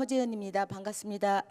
허재은입니다. 반갑습니다.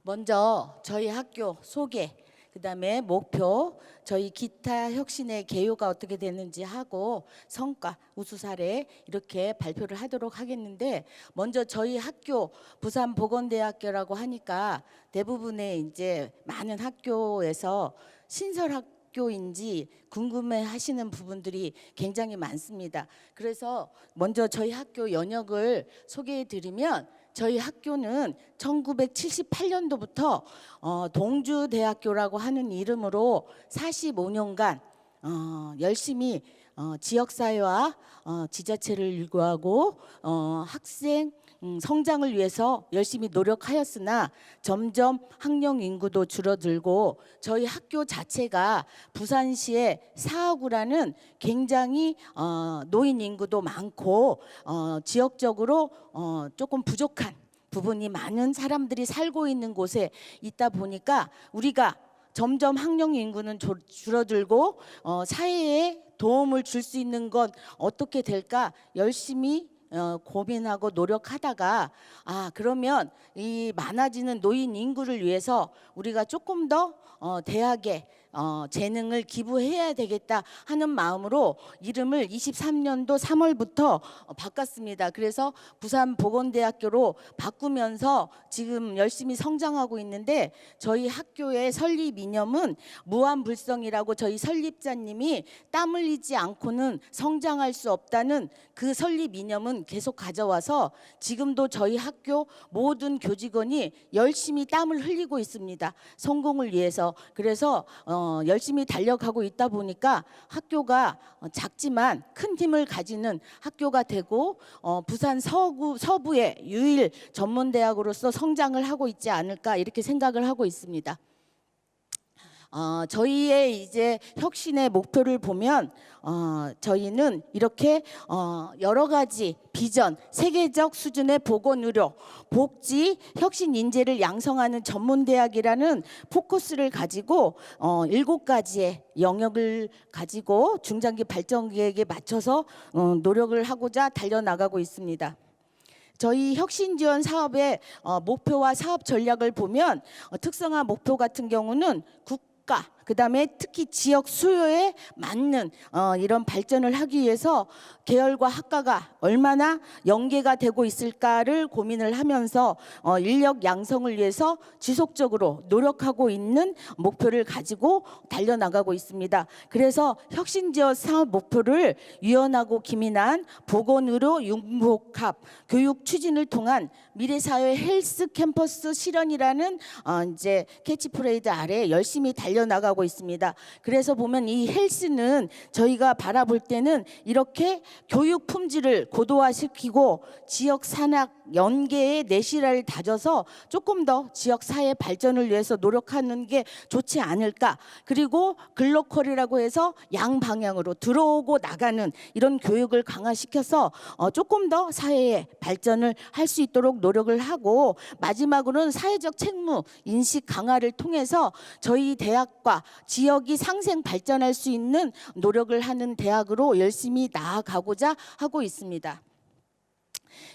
먼저 저희 학교 소개, 그 다음에 목표, 저희 기타 혁신의 개요가 어떻게 되는지 하고 성과, 우수 사례 이렇게 발표를 하도록 하겠는데 먼저 저희 학교 부산 보건대학교라고 하니까 대부분의 이제 많은 학교에서 신설 학 교인지 궁금해 하시는 부분들이 굉장히 많습니다. 그래서 먼저 저희 학교 연역을 소개해 드리면 저희 학교는 1978년도부터 어, 동주대학교라고 하는 이름으로 45년간 어, 열심히 어, 지역사회와 어, 지자체를 유구하고 어, 학생 음, 성장을 위해서 열심히 노력하였으나 점점 학령 인구도 줄어들고 저희 학교 자체가 부산시의 사하구라는 굉장히 어, 노인 인구도 많고 어, 지역적으로 어, 조금 부족한 부분이 많은 사람들이 살고 있는 곳에 있다 보니까 우리가 점점 학령 인구는 조- 줄어들고 어, 사회에 도움을 줄 수 있는 건 어떻게 될까 열심히 어, 고민하고 노력하다가 아 그러면 이 많아지는 노인 인구를 위해서 우리가 조금 더 어, 대학에 어, 재능을 기부해야 되겠다 하는 마음으로 이름을 23년도 3월부터 어, 바꿨습니다. 그래서 부산 보건대학교로 바꾸면서 지금 열심히 성장하고 있는데 저희 학교의 설립 이념은 무한불성이라고 저희 설립자님이 땀 흘리지 않고는 성장할 수 없다는 그 설립 이념은 계속 가져와서 지금도 저희 학교 모든 교직원이 열심히 땀을 흘리고 있습니다. 성공을 위해서. 그래서 어, 열심히 달려가고 있다 보니까 학교가 어, 작지만 큰 힘을 가지는 학교가 되고 어, 부산 서구 서부의 유일 전문 대학으로서 성장을 하고 있지 않을까 이렇게 생각을 하고 있습니다. 어, 저희의 이제 혁신의 목표를 보면 어, 저희는 이렇게 어, 여러 가지 비전, 세계적 수준의 보건 의료, 복지, 혁신 인재를 양성하는 전문 대학이라는 포커스를 가지고 어, 일곱 가지의 영역을 가지고 중장기 발전 계획에 맞춰서 어, 노력을 하고자 달려 나가고 있습니다. 저희 혁신 지원 사업의 어, 목표와 사업 전략을 보면 어, 특성화 목표 같은 경우는 국 가 그다음에 특히 지역 수요에 맞는 어, 이런 발전을 하기 위해서 계열과 학과가 얼마나 연계가 되고 있을까를 고민을 하면서 어, 인력 양성을 위해서 지속적으로 노력하고 있는 목표를 가지고 달려나가고 있습니다. 그래서 혁신 지원 사업 목표를 유연하고 기민한 보건의료 융복합 교육 추진을 통한 미래 사회 헬스 캠퍼스 실현이라는 어, 이제 캐치프레이드 아래 열심히 달려나가고 있습니다. 그래서 보면 이 헬스는 저희가 바라볼 때는 이렇게 교육 품질을 고도화시키고 지역 산학 연계의 내실화를 다져서 조금 더 지역 사회 발전을 위해서 노력하는 게 좋지 않을까. 그리고 글로컬이라고 해서 양 방향으로 들어오고 나가는 이런 교육을 강화시켜서 어, 조금 더 사회의 발전을 할 수 있도록 노력을 하고 마지막으로는 사회적 책무 인식 강화를 통해서 저희 대학과 지역이 상생 발전할 수 있는 노력을 하는 대학으로 열심히 나아가고자 하고 있습니다.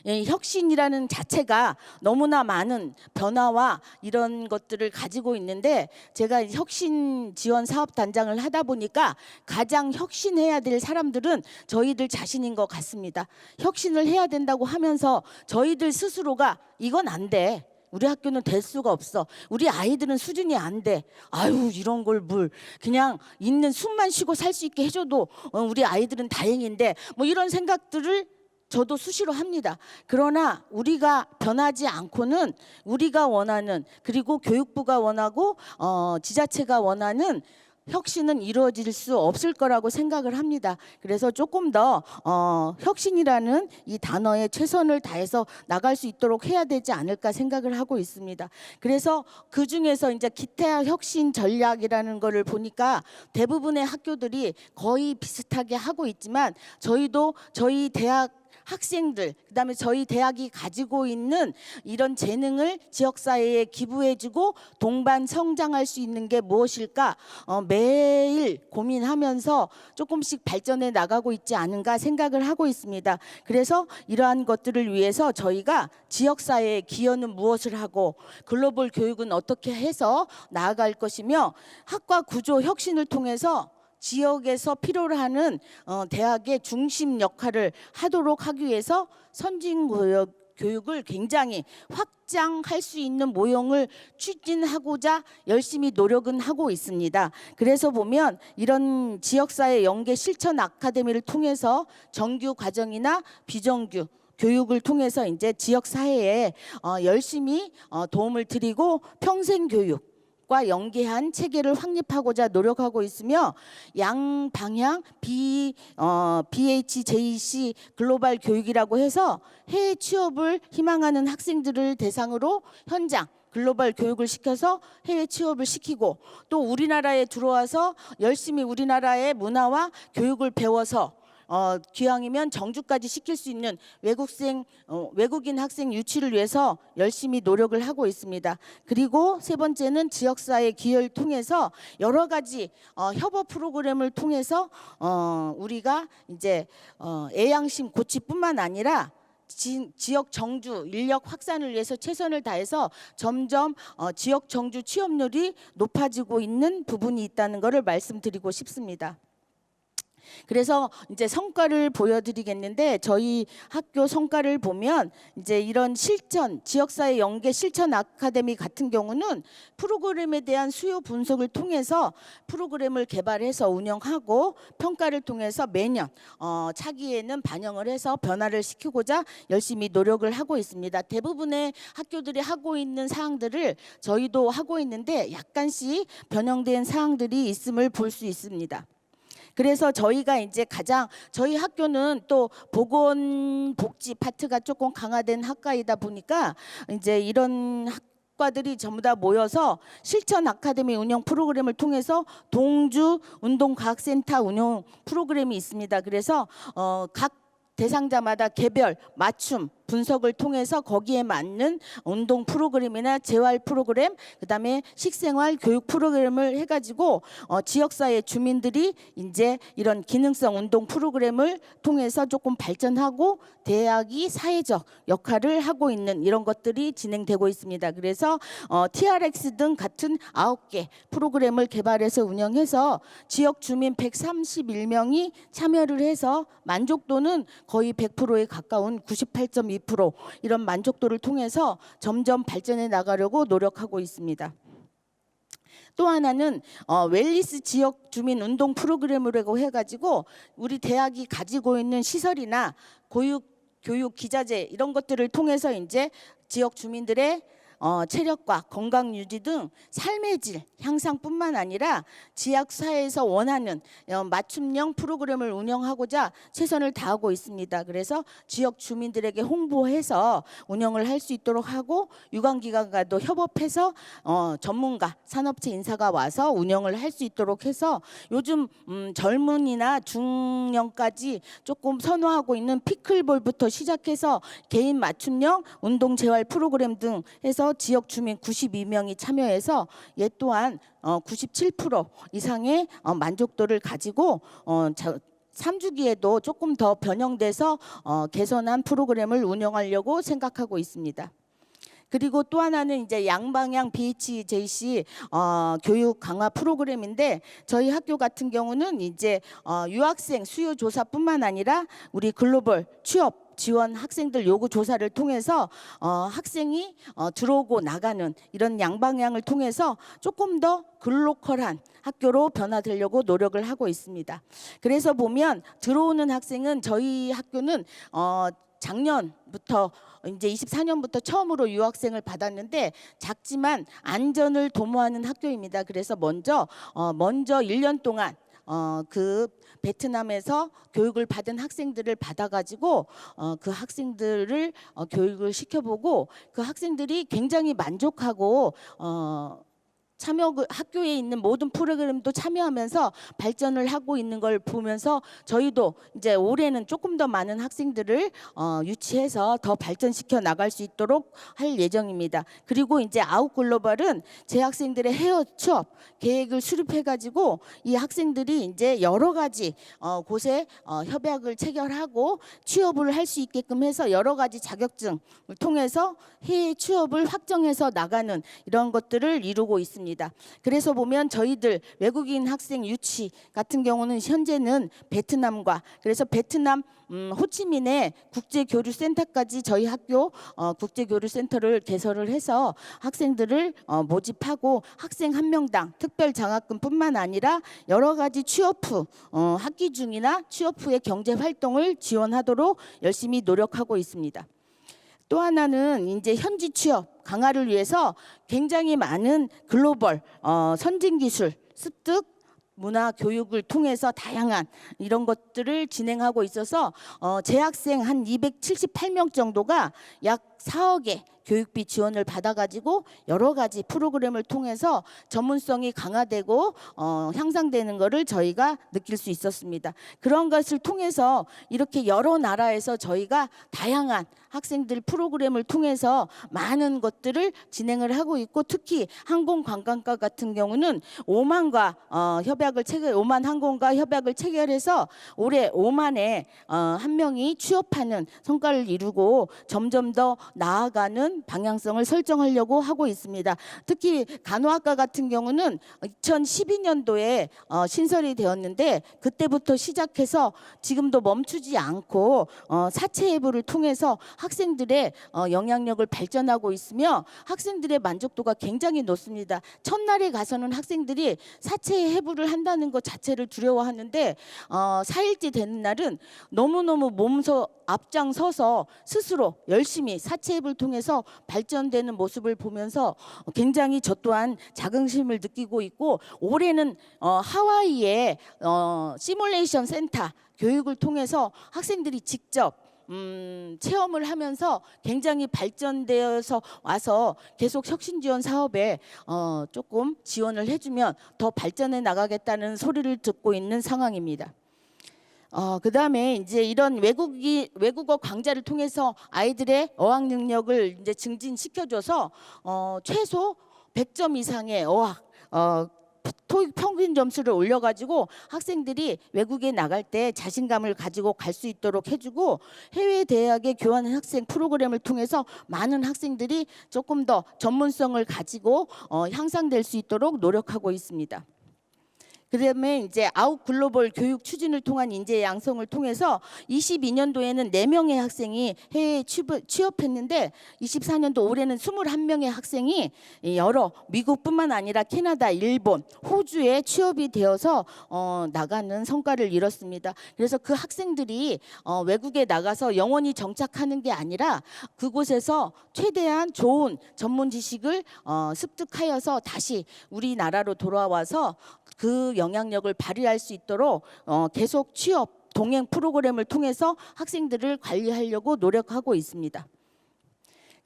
예, 혁신이라는 자체가 너무나 많은 변화와 이런 것들을 가지고 있는데 제가 혁신 지원 사업 단장을 하다 보니까 가장 혁신해야 될 사람들은 저희들 자신인 것 같습니다. 혁신을 해야 된다고 하면서 저희들 스스로가 이건 안 돼. 우리 학교는 될 수가 없어. 우리 아이들은 수준이 안 돼. 아유 이런 걸 물 그냥 있는 숨만 쉬고 살 수 있게 해줘도 어, 우리 아이들은 다행인데 뭐 이런 생각들을 저도 수시로 합니다. 그러나 우리가 변하지 않고는 우리가 원하는 그리고 교육부가 원하고 어, 지자체가 원하는 혁신은 이루어질 수 없을 거라고 생각을 합니다. 그래서 조금 더 어, 혁신이라는 이 단어에 최선을 다해서 나갈 수 있도록 해야 되지 않을까 생각을 하고 있습니다. 그래서 그 중에서 이제 기타 혁신 전략이라는 거를 보니까 대부분의 학교들이 거의 비슷하게 하고 있지만 저희도 저희 대학 학생들 그다음에 저희 대학이 가지고 있는 이런 재능을 지역 사회에 기부해 주고 동반 성장할 수 있는 게 무엇일까 어, 매일 고민하면서 조금씩 발전해 나가고 있지 않은가 생각을 하고 있습니다. 그래서 이러한 것들을 위해서 저희가 지역 사회의 기여는 무엇을 하고 글로벌 교육은 어떻게 해서 나아갈 것이며 학과 구조 혁신을 통해서 지역에서 필요로 하는 어, 대학의 중심 역할을 하도록 하기 위해서 선진 교육 교육을 굉장히 확장할 수 있는 모형을 추진하고자 열심히 노력은 하고 있습니다. 그래서 보면 이런 지역사회 연계 실천 아카데미를 통해서 정규 과정이나 비정규 교육을 통해서 이제 지역 사회에 어, 열심히 어, 도움을 드리고 평생 교육 과 연계한 체계를 확립하고자 노력하고 있으며 양 방향 B 어, BHJC 글로벌 교육이라고 해서 해외 취업을 희망하는 학생들을 대상으로 현장 글로벌 교육을 시켜서 해외 취업을 시키고 또 우리나라에 들어와서 열심히 우리나라의 문화와 교육을 배워서 어, 기왕이면 정주까지 시킬 수 있는 외국생 어, 외국인 학생 유치를 위해서 열심히 노력을 하고 있습니다. 그리고 세 번째는 지역사회 기여를 통해서 여러 가지 어, 협업 프로그램을 통해서 어, 우리가 이제 어, 애양심 고치뿐만 아니라 지, 지역 정주 인력 확산을 위해서 최선을 다해서 점점 어, 지역 정주 취업률이 높아지고 있는 부분이 있다는 것을 말씀드리고 싶습니다. 그래서 이제 성과를 보여드리겠는데 저희 학교 성과를 보면 이제 이런 실천 지역사회 연계 실천 아카데미 같은 경우는 프로그램에 대한 수요 분석을 통해서 프로그램을 개발해서 운영하고 평가를 통해서 매년 어, 차기에는 반영을 해서 변화를 시키고자 열심히 노력을 하고 있습니다. 대부분의 학교들이 하고 있는 사항들을 저희도 하고 있는데 약간씩 변형된 사항들이 있음을 볼 수 있습니다. 그래서 저희가 이제 가장 저희 학교는 또 보건 복지 파트가 조금 강화된 학과이다 보니까 이제 이런 학 과들이 전부 다 모여서 실천 아카데미 운영 프로그램을 통해서 동주 운동과학센터 운영 프로그램이 있습니다. 그래서 어, 각 대상자마다 개별 맞춤 분석을 통해서 거기에 맞는 운동 프로그램이나 재활 프로그램 그다음에 식생활 교육 프로그램을 해가지고 어, 지역사회 주민들이 이제 이런 기능성 운동 프로그램을 통해서 조금 발전하고 대학이 사회적 역할을 하고 있는 이런 것들이 진행되고 있습니다. 그래서 어, TRX 등 같은 아홉 개 프로그램을 개발해서 운영해서 지역 주민 131명이 참여를 해서 만족도는 거의 100%에 가까운 98.2 2% 이런 만족도를 통해서 점점 발전해 나가려고 노력하고 있습니다. 또 하나는 어, 웰리스 지역 주민 운동 프로그램이라고 해가지고 우리 대학이 가지고 있는 시설이나 교육 교육 기자재 이런 것들을 통해서 이제 지역 주민들의 어, 체력과 건강 유지 등 삶의 질 향상뿐만 아니라 지역 사회에서 원하는 어, 맞춤형 프로그램을 운영하고자 최선을 다하고 있습니다. 그래서 지역 주민들에게 홍보해서 운영을 할 수 있도록 하고 유관기관과도 협업해서 어, 전문가 산업체 인사가 와서 운영을 할 수 있도록 해서 요즘 음, 젊은이나 중년까지 조금 선호하고 있는 피클볼부터 시작해서 개인 맞춤형 운동 재활 프로그램 등 해서 지역 주민 92명이 참여해서 얘 또한 어, 97% 이상의 어, 만족도를 가지고 어, 자, 3주기에도 조금 더 변형돼서 어, 개선한 프로그램을 운영하려고 생각하고 있습니다. 그리고 또 하나는 이제 양방향 BHJC 어, 교육 강화 프로그램인데 저희 학교 같은 경우는 이제 어, 유학생 수요 조사뿐만 아니라 우리 글로벌 취업 지원 학생들 요구 조사를 통해서 어, 학생이 어, 들어오고 나가는 이런 양방향을 통해서 조금 더 글로컬한 학교로 변화되려고 노력을 하고 있습니다. 그래서 보면 들어오는 학생은 저희 학교는 어, 작년부터 이제 24년부터 처음으로 유학생을 받았는데 작지만 안전을 도모하는 학교입니다. 그래서 먼저 어, 먼저 1년 동안 어, 그 베트남에서 교육을 받은 학생들을 받아가지고 어, 그 학생들을 어, 교육을 시켜보고 그 학생들이 굉장히 만족하고 어, 참여 그 학교에 있는 모든 프로그램도 참여하면서 발전을 하고 있는 걸 보면서 저희도 이제 올해는 조금 더 많은 학생들을 어, 유치해서 더 발전시켜 나갈 수 있도록 할 예정입니다. 그리고 이제 아웃 글로벌은 재학생들의 헤어 취업 계획을 수립해 가지고 이 학생들이 이제 여러 가지 어, 곳에 어, 협약을 체결하고 취업을 할 수 있게끔 해서 여러 가지 자격증을 통해서 해외 취업을 확정해서 나가는 이런 것들을 이루고 있습니다. 그래서 보면 저희들 외국인 학생 유치 같은 경우는 현재는 베트남과 그래서 베트남 음, 호치민의 국제교류센터까지 저희 학교 어, 국제교류센터를 개설을 해서 학생들을 어, 모집하고 학생 한 명당 특별 장학금뿐만 아니라 여러 가지 취업 후 어, 학기 중이나 취업 후의 경제 활동을 지원하도록 열심히 노력하고 있습니다. 또 하나는 이제 현지 취업 강화를 위해서 굉장히 많은 글로벌 어, 선진 기술 습득 문화 교육을 통해서 다양한 이런 것들을 진행하고 있어서 어, 재학생 한 278명 정도가 약 4억의 교육비 지원을 받아가지고 여러 가지 프로그램을 통해서 전문성이 강화되고 어, 향상되는 것을 저희가 느낄 수 있었습니다. 그런 것을 통해서 이렇게 여러 나라에서 저희가 다양한 학생들 프로그램을 통해서 많은 것들을 진행을 하고 있고 특히 항공관광과 같은 경우는 오만과 어, 협약을 체결 오만 항공과 협약을 체결해서 올해 오만에 어, 한 명이 취업하는 성과를 이루고 점점 더 나아가는 방향성을 설정하려고 하고 있습니다. 특히 간호학과 같은 경우는 2012년도에 어, 신설이 되었는데 그때부터 시작해서 지금도 멈추지 않고 어, 사채 예부를 통해서 학생들의 어, 영향력을 발전하고 있으며 학생들의 만족도가 굉장히 높습니다. 첫날에 가서는 학생들이 사채 해부를 한다는 것 자체를 두려워하는데 어, 4일째 되는 날은 너무너무 몸서 앞장서서 스스로 열심히 사 채입을 통해서 발전되는 모습을 보면서 굉장히 저 또한 자긍심을 느끼고 있고 올해는 어, 하와이의 어, 시뮬레이션 센터 교육을 통해서 학생들이 직접 음, 체험을 하면서 굉장히 발전되어서 와서 계속 혁신 지원 사업에 어, 조금 지원을 해주면 더 발전해 나가겠다는 소리를 듣고 있는 상황입니다. 어, 그 다음에 이제 이런 외국이 외국어 강좌를 통해서 아이들의 어학 능력을 이제 증진시켜줘서 어, 최소 100점 이상의 어학 어, 토익 평균 점수를 올려가지고 학생들이 외국에 나갈 때 자신감을 가지고 갈 수 있도록 해주고 해외 대학의 교환 학생 프로그램을 통해서 많은 학생들이 조금 더 전문성을 가지고 어, 향상될 수 있도록 노력하고 있습니다. 그다음에 이제 아웃 글로벌 교육 추진을 통한 인재 양성을 통해서 22년도에는 4명의 학생이 해외에 취업, 취업했는데 24년도 올해는 21명의 학생이 이 여러 미국뿐만 아니라 캐나다, 일본, 호주에 취업이 되어서 어, 나가는 성과를 이뤘습니다. 그래서 그 학생들이 어, 외국에 나가서 영원히 정착하는 게 아니라 그곳에서 최대한 좋은 전문 지식을 어, 습득하여서 다시 우리나라로 돌아와서 그 영향력을 발휘할 수 있도록 어, 계속 취업 동행 프로그램을 통해서 학생들을 관리하려고 노력하고 있습니다.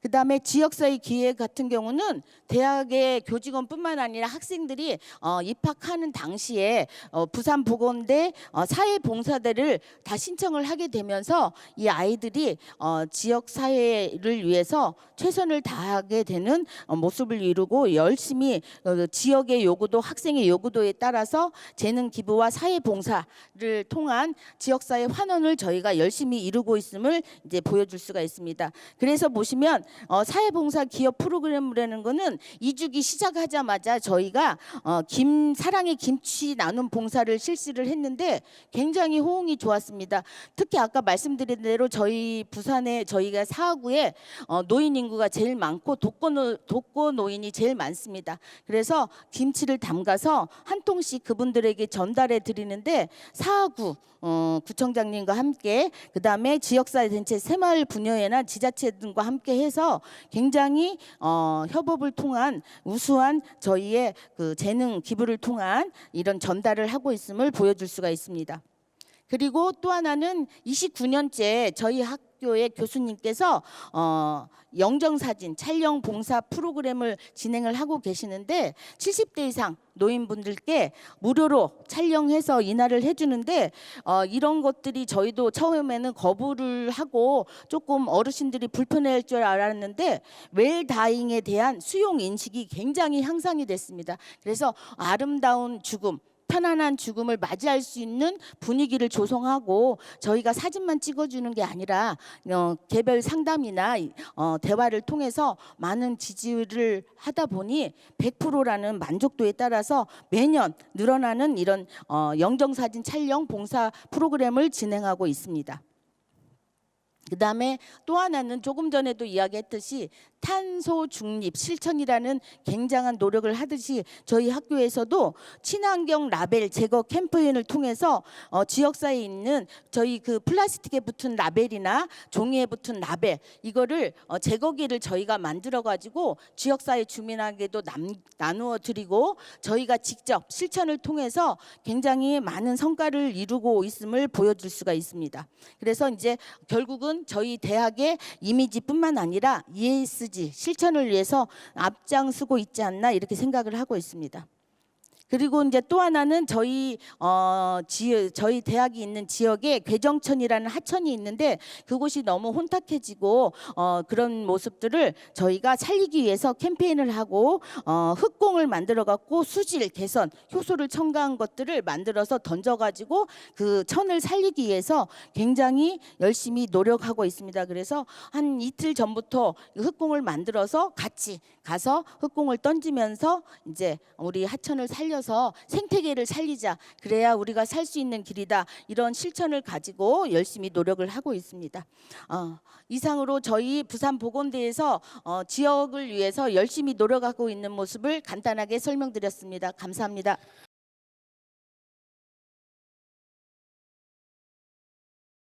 그 다음에 지역사회 기획 같은 경우는 대학의 교직원뿐만 아니라 학생들이 어, 입학하는 당시에 어, 부산 보건대 어, 사회봉사대를 다 신청을 하게 되면서 이 아이들이 어, 지역 사회를 위해서 최선을 다하게 되는 어, 모습을 이루고 열심히 어, 지역의 요구도 학생의 요구도에 따라서 재능 기부와 사회봉사를 통한 지역사회 환원을 저희가 열심히 이루고 있음을 이제 보여줄 수가 있습니다. 그래서 보시면 어, 사회봉사 기업 프로그램이라는 거는 이주기 시작하자마자 저희가 어, 김 사랑의 김치 나눔 봉사를 실시를 했는데 굉장히 호응이 좋았습니다. 특히 아까 말씀드린 대로 저희 부산에 저희가 사구에 어, 노인 인구가 제일 많고 독거 노, 독거 노인이 제일 많습니다. 그래서 김치를 담가서 한 통씩 그분들에게 전달해 드리는데 사구 어, 구청장님과 함께 그 다음에 지역사회 단체 새마을 분여회나 지자체 등과 함께 해서 굉장히 어, 협업을 통한 우수한 저희의 그 재능 기부를 통한 이런 전달을 하고 있음을 보여줄 수가 있습니다. 그리고 또 하나는 29년째 저희 학 교 학교의 교수님께서 어, 영정 사진 촬영 봉사 프로그램을 진행을 하고 계시는데 70대 이상 노인분들께 무료로 촬영해서 인하를 해주는데 어, 이런 것들이 저희도 처음에는 거부를 하고 조금 어르신들이 불편해할 줄 알았는데 웰다잉에 대한 수용 인식이 굉장히 향상이 됐습니다. 그래서 아름다운 죽음 편안한 죽음을 맞이할 수 있는 분위기를 조성하고 저희가 사진만 찍어주는 게 아니라 어, 개별 상담이나 어, 대화를 통해서 많은 지지를 하다 보니 100%라는 만족도에 따라서 매년 늘어나는 이런 어, 영정사진 촬영 봉사 프로그램을 진행하고 있습니다. 그 다음에 또 하나는 조금 전에도 이야기했듯이 탄소 중립 실천이라는 굉장한 노력을 하듯이 저희 학교에서도 친환경 라벨 제거 캠페인을 통해서 어, 지역사회에 있는 저희 그 플라스틱에 붙은 라벨이나 종이에 붙은 라벨 이거를 어, 제거기를 저희가 만들어 가지고 지역사회 주민에게도 남, 나누어 드리고 저희가 직접 실천을 통해서 굉장히 많은 성과를 이루고 있음을 보여줄 수가 있습니다. 그래서 이제 결국은 저희 대학의 이미지뿐만 아니라 ESG 실천을 위해서 앞장서고 있지 않나 이렇게 생각을 하고 있습니다. 그리고 이제 또 하나는 저희 어 지, 저희 대학이 있는 지역에 괴정천이라는 하천이 있는데 그곳이 너무 혼탁해지고 어 그런 모습들을 저희가 살리기 위해서 캠페인을 하고 어 흙공을 만들어 갖고 수질 개선 효소를 첨가한 것들을 만들어서 던져 가지고 그 천을 살리기 위해서 굉장히 열심히 노력하고 있습니다. 그래서 한 이틀 전부터 흙공을 만들어서 같이 가서 흙공을 던지면서 이제 우리 하천을 살려서 생태계를 살리자. 그래야 우리가 살 수 있는 길이다. 이런 실천을 가지고 열심히 노력을 하고 있습니다. 어, 이상으로 저희 부산 보건대에서 어, 지역을 위해서 열심히 노력하고 있는 모습을 간단하게 설명드렸습니다. 감사합니다.